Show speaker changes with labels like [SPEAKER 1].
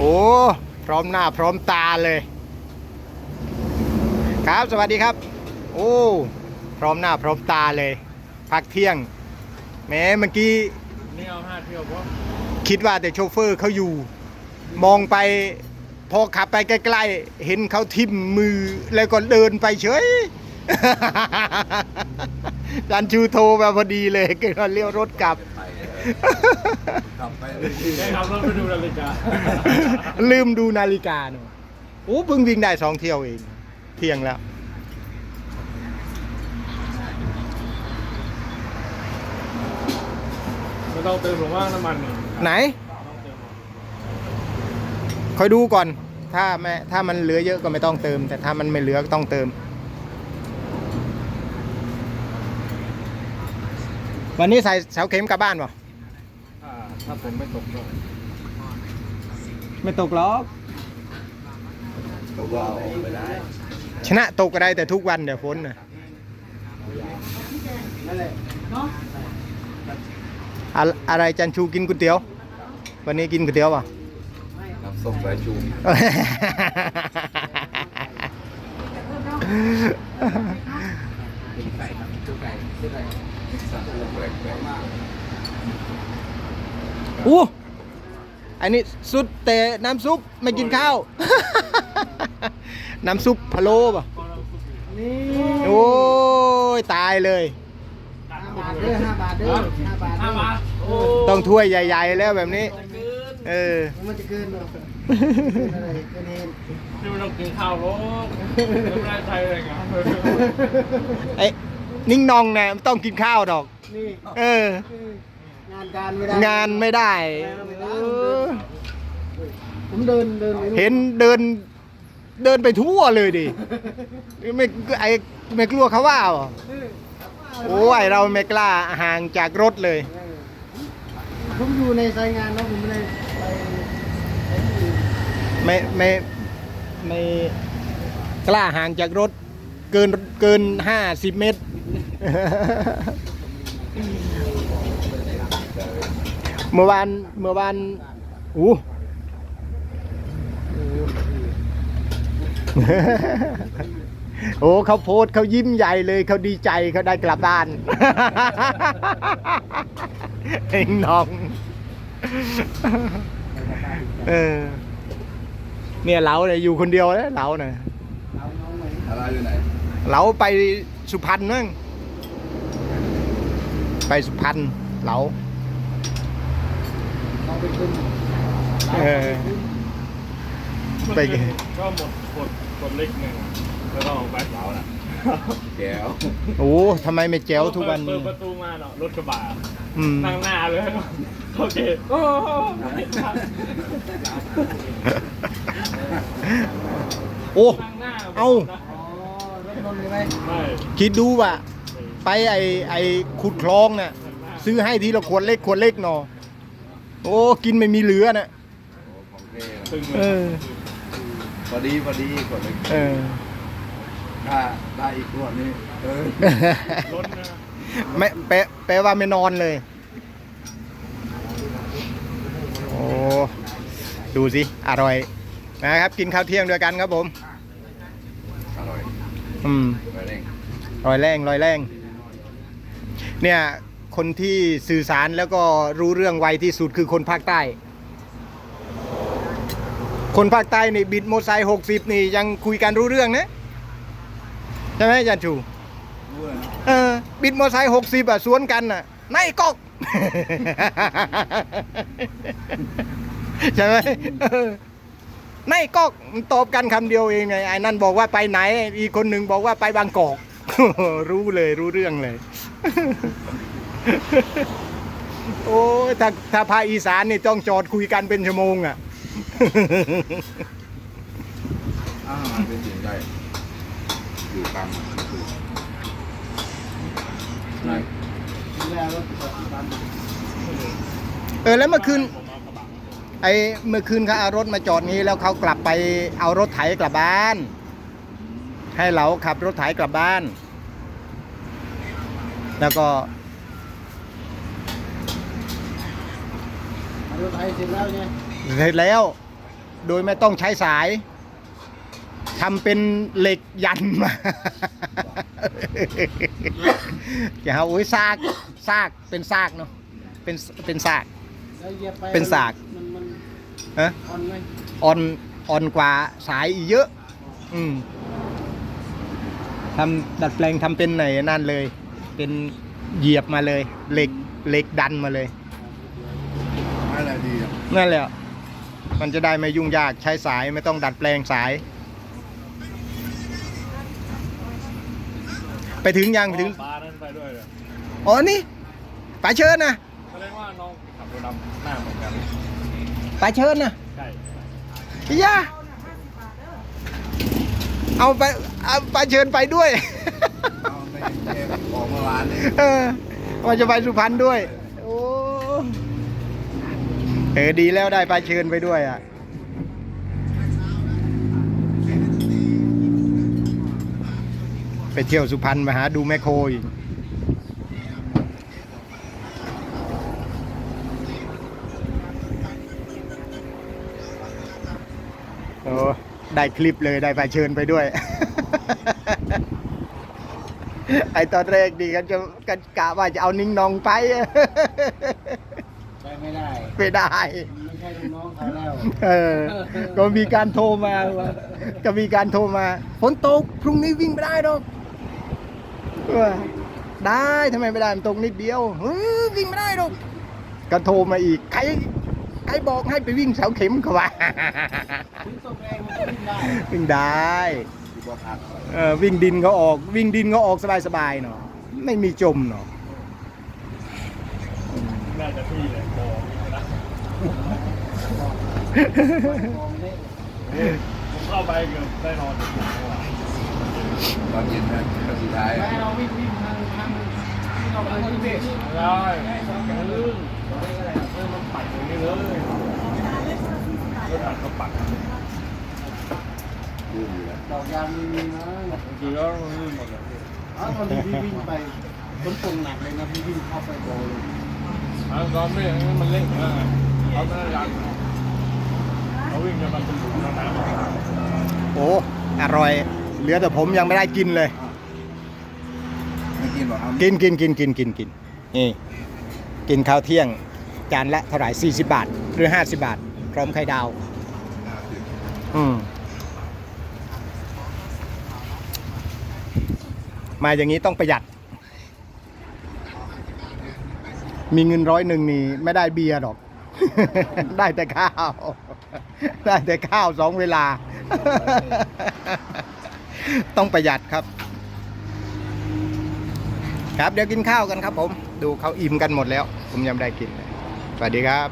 [SPEAKER 1] โอ้พร้อมหน้าพร้อมตาเลย ครับสวัสดีครับ โอ้พร้อมหน้าพร้อมตาเลยพักเที่ยงแหม้เมื่อกี้
[SPEAKER 2] นี่เอาห้าเที่ยวเพราะ
[SPEAKER 1] คิดว่าแต่โชเฟอร์เขาอยู่ มองไปพอขับไปใกล้ๆเห็นเขาทิ่มมือแล้วก็เดินไปเฉยจันชูโทรมาพอดีเลยก็เลี้ยวรถกลับ
[SPEAKER 3] ขับไป
[SPEAKER 2] ได้ขับรถไปดูนาฬิกา
[SPEAKER 1] ลืมดูนาฬิกาเนอะโอ้เพิ่งวิ่งได้สองเที่ยวเอง เที่ยงแล้ว
[SPEAKER 2] ไม่ต้องเติมหรอกว่าน้ำมันเนี่ย
[SPEAKER 1] ไหน
[SPEAKER 2] ต้องเติมหรอก
[SPEAKER 1] คอยดูก่อน ถ้าไม่ถ้ามันเหลือเยอะก็ไม่ต้องเติม แต่ถ้ามันไม่เหลือก็ต้องเติม วันนี้ใส่เสาเข็มกลับบ้านป่ะ
[SPEAKER 2] อ่า ถ้าผมไม่ตกก็
[SPEAKER 1] ไม่ตกหรอก
[SPEAKER 3] ตัวว่าออกไปได้
[SPEAKER 1] ชนะตกก็ได้แต่ทุกวันเดี๋ยวฝนน่ะอะอะไรจันชูกินก๋วยเตี๋ยว วันนี้กินก๋วยเตี๋ยวป่ะ
[SPEAKER 3] น้ำส้มสายชูสั่งลูกแปลก
[SPEAKER 1] อู้อันนี้สุดแต่น้ำซุปไม่กินข้าว น้ำซุปพะโล้ป่ะ
[SPEAKER 4] นี่
[SPEAKER 1] โอ้ยตายเลย
[SPEAKER 4] ห้าบาทเด้อห้าบาทเด้อห้าบาท
[SPEAKER 2] ห้า
[SPEAKER 4] เด้อบา
[SPEAKER 2] ทโอ้
[SPEAKER 1] ต้องถ้วยใหญ่ ๆ แล้วแบบนี้ เออ
[SPEAKER 4] มันจะเกินเนาะเกินอะไรเกินเอง
[SPEAKER 2] ที่มันต้องกินข้าวหรอกน้ำลายไทยอะไรกัน
[SPEAKER 1] ไอ้นิ่งนองเนี่ยมันต้องกินข้าวดอก
[SPEAKER 4] นี่
[SPEAKER 1] เออ
[SPEAKER 4] งานการไม่ได้
[SPEAKER 1] งานไม่ได้เออ
[SPEAKER 4] ผมเดินเดินไป
[SPEAKER 1] เห็นเดินเดินไปทั่วเลยดิไม่ไอ้ไม่กลัวเขาว่าเหรอโอ้ยเราไม่กล้าห่างจากรถเลย
[SPEAKER 4] ผมอยู่ในสายงานเนาะผมไม่ได้ไปไปที่อื่น
[SPEAKER 1] ไม่ไม่ไม่กล้าห่างจากรถ เกินเกินห้าสิบเมตร เมื่อวานเมื่อวานอู้โอ้เขาโพสเขายิ้มใหญ่เลยเขาดีใจเขาได้กลับบ้านเองน้องเออเนี่ยเราเนี่ยอยู่คนเดียวนะเราเนี่ย
[SPEAKER 4] เอาองไหม
[SPEAKER 3] ๆอะไรอยู่ไหน
[SPEAKER 1] เราไปสุพรรณมั้งไปสุพรรณเรา
[SPEAKER 4] เอาไปขึ้น
[SPEAKER 1] เออ ไปไง
[SPEAKER 2] ก็หมดกดกดเล็กหนึ่งแล้วก็ออกไปเสาน่ะ
[SPEAKER 3] แก้ว
[SPEAKER 1] โอ้ทำไมไม่แจ๋วทุกวัน
[SPEAKER 2] เปิ
[SPEAKER 1] นี้
[SPEAKER 2] ดประตูมาเนาะรถกระบะ
[SPEAKER 1] อืม
[SPEAKER 2] นั่งหน้าเลยโอเคโอ้โห
[SPEAKER 1] โอ้
[SPEAKER 2] นั่งหน้า
[SPEAKER 1] เอ้า
[SPEAKER 4] อ๋อรถนนท์เลยไหม
[SPEAKER 2] ไม่
[SPEAKER 1] คิดดูว่าไปไอไอขุดคลองน่ะ ซื้อให้ทีละขวดเล็กขวดเล็กหนอ โอ้กินไม่มีเหลือน่ะ
[SPEAKER 3] โอ้ของเท่
[SPEAKER 2] ตึง
[SPEAKER 1] เอ
[SPEAKER 2] เลย
[SPEAKER 1] อ
[SPEAKER 3] พอดีพอดีกดเลย
[SPEAKER 1] เออ
[SPEAKER 3] ถ้าได้อีกขวดนี้เออ
[SPEAKER 2] รถนะ
[SPEAKER 1] ไม่แปลแปลว่าไม่นอนเลย โอ้ดูสิ อร่อยนะครับ กินข้าวเที่ยงด้วยกันครับผม
[SPEAKER 3] อร่อย
[SPEAKER 1] อืม
[SPEAKER 3] ไปเร่ง
[SPEAKER 1] รอยแรงรอยแรงเนี่ย คนที่สื่อสารแล้วก็รู้เรื่องไวที่สุดคือคนภาคใต้ คนภาคใต้นี่บิดมอเตอร์ไซค์หกสิบนี่ยังคุยกันรู้เรื่องนะใช่ไหมอาจารย์ชู
[SPEAKER 3] เอ
[SPEAKER 1] อบิดมอเตอร์ไซค์หกสิบอะสวนกันน่ะในกอกใช่ไหมเออในกอกมันตอบกันคำเดียวเองไงไอ้นั่นบอกว่าไปไหน อีกคนหนึ่งบอกว่าไปบางกอกรู้เลยรู้เรื่องเลย โอ้ยถ้าถ้าภาคอีสานนี่ต้องจอดคุยกันเป็นชั่วโมงอะ
[SPEAKER 3] อาหารเป็นสิ่งใดอยู่กลางคือไหน
[SPEAKER 4] แล้วรถจอดตาม
[SPEAKER 1] เออแล้วเมื่อคืนไอ้เมื่อคืนเขาเอารถมาจอดนี้แล้วเขากลับไปเอารถไถกลับบ้าน ให้เราขับรถไถกลับบ้าน แล้วก็
[SPEAKER 4] รถไถเสร็จแล้วไง
[SPEAKER 1] เสร็จแล้ว โดยไม่ต้องใช้สายทำเป็นเหล็กยันมาจะเอาโอ้ยซากซากเป็นซากเนาะเป็นเป็นซาก
[SPEAKER 4] แล้วเหยียบไป
[SPEAKER 1] เป็นสาก
[SPEAKER 4] มันมัน
[SPEAKER 1] ฮะ
[SPEAKER 4] อ่อนไหม
[SPEAKER 1] อ่อนอ่อนกว่าสายอีกเยอะ อืมทำดัดแปลงทำเป็นไหนนั่นเลย เป็นเหยียบมาเลยเหล็กเหล็กดันมาเลย
[SPEAKER 3] อะไรดีอะ
[SPEAKER 1] นั่นแหละ มันจะได้ไม่ยุ่งยากใช้สายไม่ต้องดัดแปลงสาย ไปถึงยังไปถึง
[SPEAKER 2] ปลานั้นไปด้วยเลย
[SPEAKER 1] อ๋อนี่ไปเชิญนะ
[SPEAKER 2] แสดงว่าน้องขับรถดำหน้าเหมือนกัน
[SPEAKER 1] ไปเชิญนะ
[SPEAKER 2] ใช่
[SPEAKER 1] พี่ยาเอาไปเอาไปเชิญไปด้วย
[SPEAKER 3] เอาไปเก็บของเมื่อวานนี้
[SPEAKER 1] เออว่าจะไปสุพรรณด้วยโอ้ เออดีแล้วได้ไปเชิญไปด้วยอะไปเที่ยวสุพรรณมาหาดูแมคโครอีกโอ้ได้คลิปเลยได้ไปเชิญไปด้วย ไอตอนแรกดีกันจะกันกะว่าจะเอานิ้งนองไป
[SPEAKER 4] ไปไม่ได้
[SPEAKER 1] ไม่ได้
[SPEAKER 4] ไม่ใช่ลูกน้องเขาแล้ว
[SPEAKER 1] เออ ก็มีการโทรมาว่าก็มีการโทรมาฝนตกพรุ่งนี้วิ่งไม่ได้หรอกเออได้ทำไมไม่ได้มันตกนิดเดียวเฮ้ยวิ่งไม่ได้หรอกก็โทรมาอีกใครใครบอกให้ไปวิ่งเสาเข็มเขาว่า
[SPEAKER 4] ถึงตกแรงมันก็วิ่งได้
[SPEAKER 1] วิ่งได้
[SPEAKER 3] ที่บอกอัด
[SPEAKER 1] เออวิ่งดินเขาออก วิ่งดินเขาออกสบายๆเนาะไม่มีจมเนาะ
[SPEAKER 2] น่าจะที่เลยโบนะ
[SPEAKER 4] มองได้
[SPEAKER 2] ผมเข้าไปเกือบได้นอน
[SPEAKER 3] ตอนเย็นนะก็สุดท้าย
[SPEAKER 4] ไม่เราวิ่งวิ่งทางทางที่เราไปที่เบส
[SPEAKER 2] ได้แกลื่นเออมันปัดอย่างนี้เลยรถอัดก็ปัด
[SPEAKER 3] ดูอยู่แล้ว
[SPEAKER 4] ดอกยางมีมีนะ
[SPEAKER 2] คือแล้วมันลื่นหมดเลย
[SPEAKER 4] อ๋อตอนที่พี่วิ่งไปฝนตกหนักเลยนะพี่วิ่งเข้าไปโบเลย
[SPEAKER 2] อะตอนไม่อย่างนี้มันเล่นมากเขาไม่ได้รันเขาวิ่งจะมันเป็นหลุมน้ำ
[SPEAKER 1] โอ้ อร่อย เหลือแต่ผมยังไม่ได้กินเลย
[SPEAKER 3] ไม่กินหรอกเอา
[SPEAKER 1] กินกินกินกินกินกินนี่กินข้าวเที่ยง จานละเท่าไหร่ 40 บาท หรือ 50 บาท พร้อมไข่ดาว อืม มาอย่างนี้ต้องประหยัด มีเงินร้อยหนึ่งนี่ไม่ได้เบียร์หรอก ได้แต่ข้าว ได้แต่ข้าวสองเวลา ต้องประหยัดครับ ครับเดี๋ยวกินข้าวกันครับผม ดูเขาอิ่มกันหมดแล้ว ผมยังได้กิน สวัสดีครับ